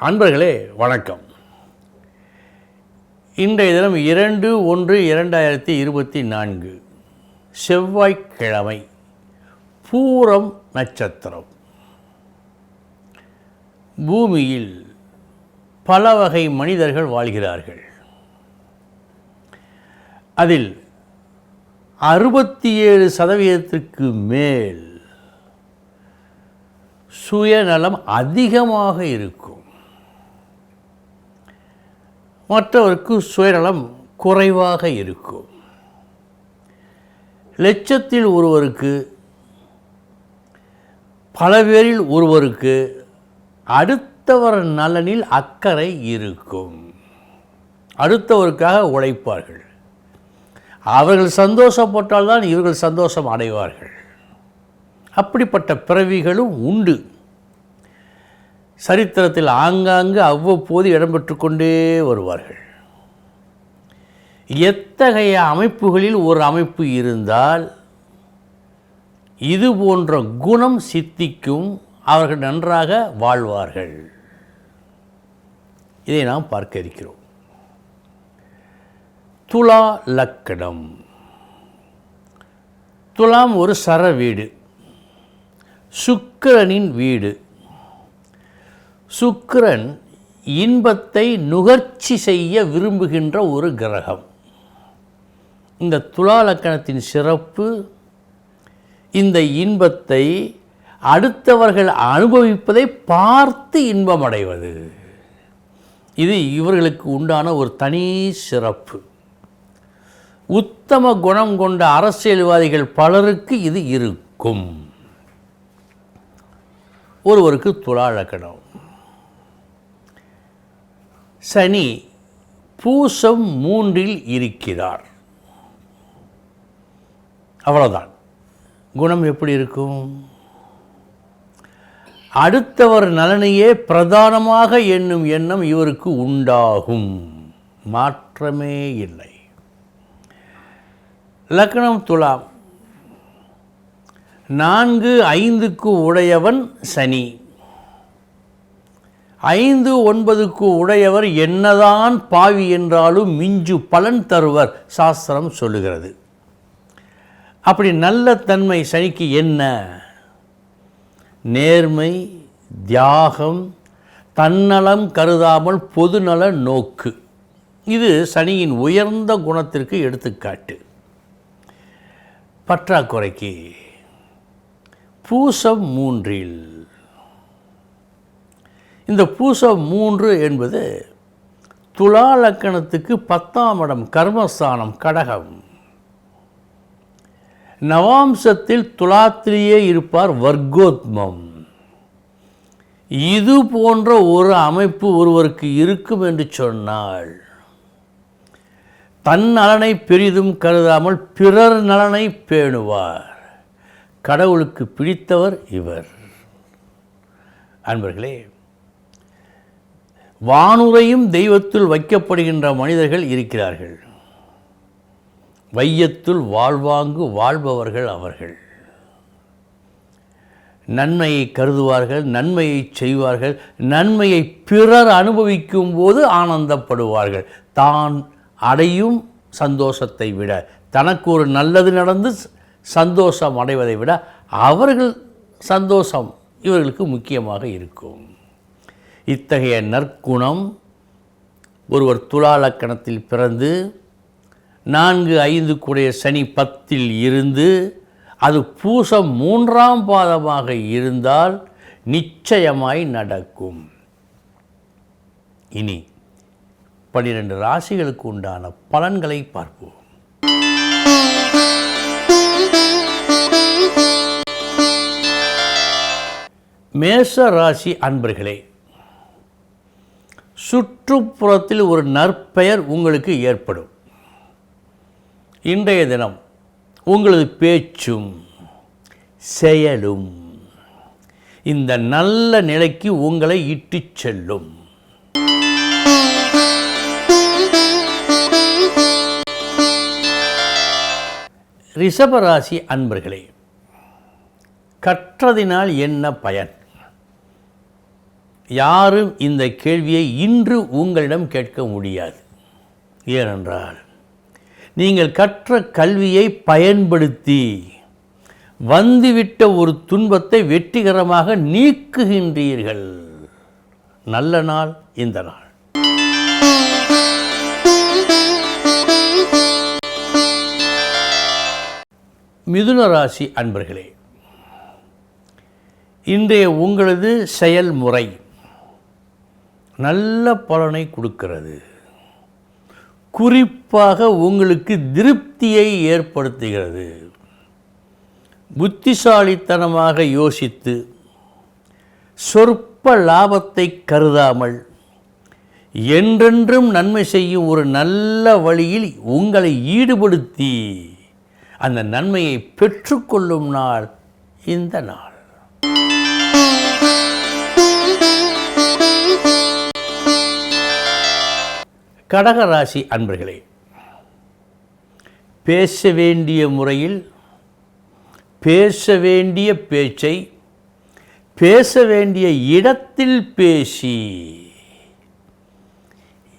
அன்பர்களே வணக்கம். இன்றைய தினம் இரண்டு ஒன்று இரண்டாயிரத்தி இருபத்தி நான்கு செவ்வாய்க்கிழமை பூரம் நட்சத்திரம். பூமியில் பல வகை மனிதர்கள் வாழ்கிறார்கள். அதில் அறுபத்தி ஏழு சதவீதத்திற்கு மேல் சுயநலம் அதிகமாக இருக்கும். மற்றவருக்கு சுயநலம் குறைவாக இருக்கும். லட்சத்தில் ஒருவருக்கு பல பேரில் ஒருவருக்கு அடுத்தவர் நலனில் அக்கறை இருக்கும். அடுத்தவருக்காக உழைப்பார்கள். அவர்கள் சந்தோஷப்பட்டால்தான் இவர்கள் சந்தோஷம் அடைவார்கள். அப்படிப்பட்ட பிறவிகளும் உண்டு. சரித்திரத்தில் ஆங்காங்கு அவ்வப்போது இடம்பெற்று கொண்டே வருவார்கள். எத்தகைய அமைப்புகளில் ஒரு அமைப்பு இருந்தால் இது போன்ற குணம் சித்திக்கும் அவர்கள் நன்றாக வாழ்வார்கள். இதை நாம் பார்க்க இருக்கிறோம். துலா லக்கணம். துலாம் ஒரு சர வீடு. சுக்கிரனின் வீடு. சுக்கிரன் இன்பத்தை நுகர்ச்சி செய்ய விரும்புகின்ற ஒரு கிரகம். இந்த துலா லக்கணத்தின் சிறப்பு இந்த இன்பத்தை அடுத்தவர்கள் அனுபவிப்பதை பார்த்து இன்பம் அடைவது இது இவர்களுக்கு உண்டான ஒரு தனி சிறப்பு. உத்தம குணம் கொண்ட அரசியல்வாதிகள் பலருக்கு இது இருக்கும். ஒருவருக்கு துலாழக்கணம் சனி பூசம் மூன்றில் இருக்கிறார். அவ்வளோதான் குணம் எப்படி இருக்கும்? அடுத்தவர் நலனையே பிரதானமாக என்னும் எண்ணம் இவருக்கு உண்டாகும். மாற்றமே இல்லை. லக்னம் துலாம். நான்கு ஐந்துக்கு உடையவன் சனி. ஐந்து ஒன்பதுக்கு உடையவர் என்னதான் பாவி என்றாலும் மிஞ்சு பலன் தருவர் சாஸ்திரம் சொல்லுகிறது. அப்படி நல்ல தன்மை சனிக்கு என்ன? நேர்மை தியாகம் தன்னலம் கருதாமல் பொதுநல நோக்கு. இது சனியின் உயர்ந்த குணத்திற்கு எடுத்துக்காட்டு. பற்றாக்குறைக்கு. பூசம் மூன்றில் இந்த பூசம் மூன்று என்பது துலா லக்கணத்துக்கு பத்தாம் இடம் கர்மஸ்தானம் கடகம். நவாம்சத்தில் துலாத்திலேயே இருப்பார் வர்க்கோத்மம். இது போன்ற ஒரு அமைப்பு ஒருவருக்கு இருக்கும் என்று சொன்னால் தன் நலனை பெரிதும் கருதாமல் பிறர் நலனை பேணுவார். கடவுளுக்கு பிடித்தவர் இவர். அன்பர்களே வானுரையும் தெய்வத்தில் வைக்கப்படுகின்ற மனிதர்கள் இருக்கிறார்கள். வையத்துள் வாழ்வாங்கு வாழ்பவர்கள் அவர்கள். நன்மையை கருதுவார்கள் நன்மையை செய்வார்கள் நன்மையை பிறர் அனுபவிக்கும் போது ஆனந்தப்படுவார்கள். தான் அடையும் சந்தோஷத்தை விட தனக்கு ஒரு நல்லது நடந்து சந்தோஷம் அடைவதை விட அவர்கள் சந்தோஷம் இவர்களுக்கு முக்கியமாக இருக்கும். இத்தகைய நற்குணம் ஒருவர் துலாலக்கணத்தில் பிறந்து நான்கு ஐந்து கூடிய சனி பத்தில் இருந்து அது பூசம் மூன்றாம் பாதமாக இருந்தால் நிச்சயமாய் நடக்கும். இனி பனிரெண்டு ராசிகளுக்கு உண்டான பலன்களை பார்ப்போம். மேச ராசி அன்பர்களே சுற்றுப்புறத்தில் ஒரு நற்பெயர் உங்களுக்கு ஏற்படும். இன்றைய தினம் உங்களது பேச்சும் செயலும் இந்த நல்ல நிலைக்கு உங்களை இட்டுச் செல்லும். ரிஷபராசி அன்பர்களே கற்றதினால் என்ன பயன்? யாரும் இந்த கேள்வியை இன்று உங்களிடம் கேட்க முடியாது. ஏனென்றால் நீங்கள் கற்ற கல்வியை பயன்படுத்தி வந்துவிட்ட ஒரு துன்பத்தை வெற்றிகரமாக நீக்குகின்றீர்கள். நல்ல நாள் இந்த நாள். மிதுன ராசி அன்பர்களே இன்றைய உங்களது செயல்முறை நல்ல பலனை கொடுக்கிறது. குறிப்பாக உங்களுக்கு திருப்தியை ஏற்படுத்துகிறது. புத்திசாலித்தனமாக யோசித்து சொற்ப லாபத்தை கருதாமல் என்றென்றும் நன்மை செய்யும் ஒரு நல்ல வழியில் உங்களை ஈடுபடுத்தி அந்த நன்மையை பெற்றுக்கொள்ளும் நாள் இந்த நாள். கடகராசி அன்பர்களே பேச வேண்டிய முறையில் பேச வேண்டிய பேச்சை பேச வேண்டிய இடத்தில் பேசி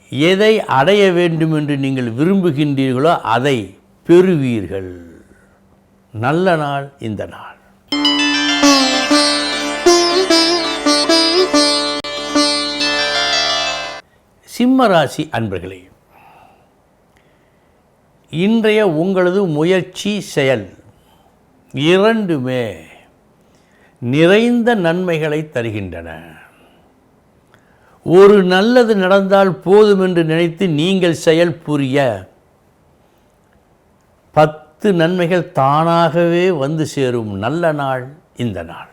எதை அடைய வேண்டும் என்று நீங்கள் விரும்புகின்றீர்களோ அதை பெறுவீர்கள். நல்ல நாள் இந்த நாள். சிம்மராசி அன்பர்களே இன்றைய உங்களது முயற்சி செயல் இரண்டுமே நிறைந்த நன்மைகளை தருகின்றன. ஒரு நல்லது நடந்தால் போதும் என்று நினைத்து நீங்கள் செயல் புரிய பத்து நன்மைகள் தானாகவே வந்து சேரும். நல்ல நாள் இந்த நாள்.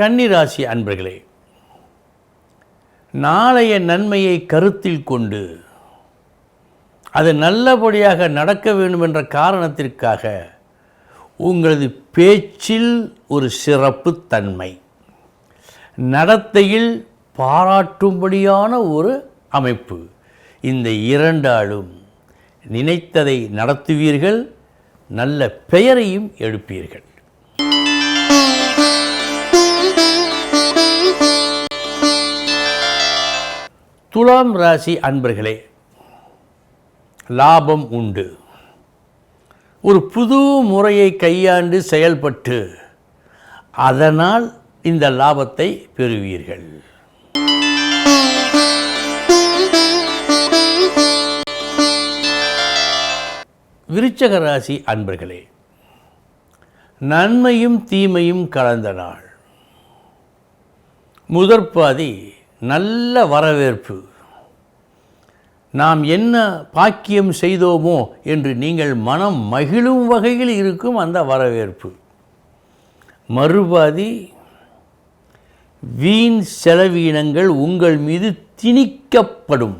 கன்னிராசி அன்பர்களே நாளைய நன்மையை கருத்தில் கொண்டு அது நல்லபடியாக நடக்க வேண்டும் என்ற காரணத்திற்காக உங்களது பேச்சில் ஒரு சிறப்பு தன்மை நடத்தையில் பாராட்டும்படியான ஒரு அமைப்பு. இந்த இரண்டாலும் நினைத்ததை நடத்துவீர்கள் நல்ல பெயரையும் எடுப்பீர்கள் துலாம் ராசி அன்பர்களே லாபம் உண்டு. ஒரு புது முறையை கையாண்டு செயல்பட்டு அதனால் இந்த லாபத்தை பெறுவீர்கள். விருச்சக ராசி அன்பர்களே நன்மையும் தீமையும் கலந்த நாள். முதற்பாதி நல்ல வரவேற்பு. நாம் என்ன பாக்கியம் செய்தோமோ என்று நீங்கள் மனம் மகிழும் வகையில் இருக்கும் அந்த வரவேற்பு. மறுபாதி வீண் செலவீனங்கள் உங்கள் மீது திணிக்கப்படும்.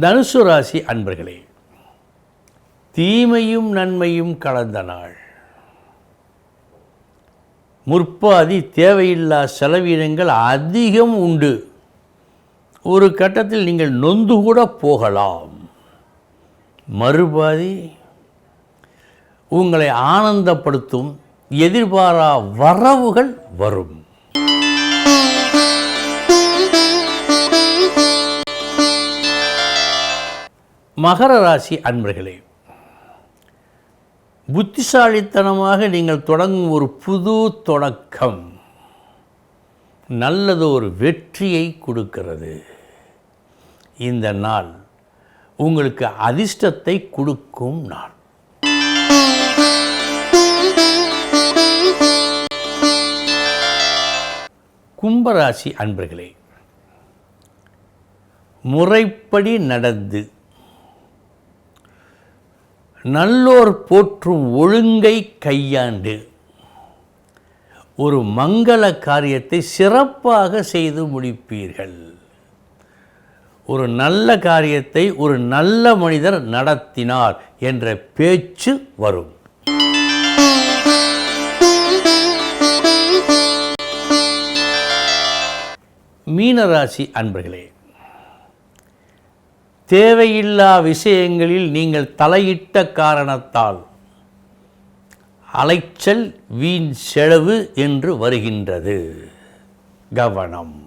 தனுசு ராசி அன்பர்களே தீமையும் நன்மையும் கலந்த நாள். முற்பாதி தேவையில்லா செலவினங்கள் அதிகம் உண்டு. ஒரு கட்டத்தில் நீங்கள் நொந்து கூட போகலாம். மறுபாதி உங்களை ஆனந்தப்படுத்தும் எதிர்பாரா வரவுகள் வரும். மகர ராசி அன்பர்களே புத்திசாலித்தனமாக நீங்கள் தொடங்கும் ஒரு புது தொடக்கம் நல்லது ஒரு வெற்றியை கொடுக்கிறது. இந்த நாள் உங்களுக்கு அதிர்ஷ்டத்தை கொடுக்கும் நாள். கும்பராசி அன்பர்களே முறைப்படி நடந்து நல்லோர் போற்றும் ஒழுங்கை கையாண்டு ஒரு மங்கள காரியத்தை சிறப்பாக செய்து முடிப்பீர்கள். ஒரு நல்ல காரியத்தை ஒரு நல்ல மனிதர் நடத்தினார் என்ற பேச்சு வரும். மீனராசி அன்பர்களே தேவையில்லா விஷயங்களில் நீங்கள் தலையிட்ட காரணத்தால் அலைச்சல் வீண் செலவு என்று வருகின்றது. கவனம்.